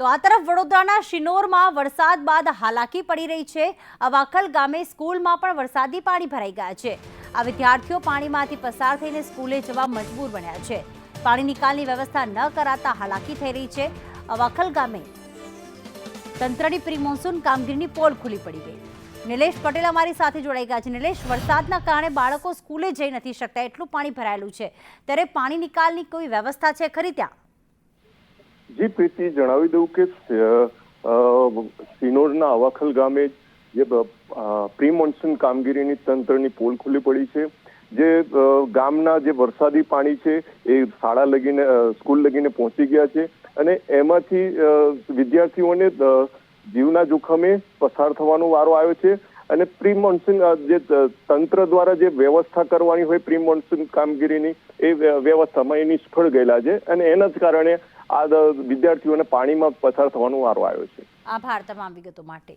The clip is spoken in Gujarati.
તો આ તરફ વડોદરાના શિનોરમાં વરસાદ બાદ હાલાકી પડી રહી છે. અવાખલ ગામે સ્કૂલમાં પણ વરસાદી પાણી ભરાઈ ગયા છે. આ વિદ્યાર્થીઓ પાણીમાંથી પસાર થઈને સ્કૂલે જવા મજબૂર બન્યા છે. પાણી નિકાલની વ્યવસ્થા ન કરાતા હાલાકી થઈ રહી છે. અવાખલ ગામે તંત્રની પ્રી મોન્સૂન કામગીરીની પોલ ખુલ્લી પડી ગઈ. નિલેશ પટેલ અમારી સાથે જોડાઈ ગયા છે. નિલેશ, વરસાદના કારણે બાળકો સ્કૂલે જઈ નથી શકતા. એટલું પાણી ભરાયેલું છે. ત્યારે પાણી નિકાલની કોઈ વ્યવસ્થા છે ખરી ત્યાં? જી પ્રીતિ જણાવી દઉં કે સિનોરના અવાખલ ગામે જે પ્રી મોન્સૂન કામગીરીની તંત્રની પોલ ખુલ્લી પડી છે. જે ગામના જે વરસાદી પાણી છે એ શાળા લગીને સ્કૂલ લગીને પહોંચી ગયા છે અને એમાંથી વિદ્યાર્થીઓને જીવના જોખમે પસાર થવાનો વારો આવ્યો છે અને પ્રી મોન્સૂન જે તંત્ર દ્વારા જે વ્યવસ્થા કરવાની હોય પ્રી મોન્સૂન કામગીરીની એ વ્ય- વ્યવસ્થામાં એ નિષ્ફળ ગયેલા છે અને એના જ કારણે આ વિદ્યાર્થીઓને પાણીમાં પસાર થવાનો વારો આવ્યો છે. આભાર તમામ વિગતો માટે.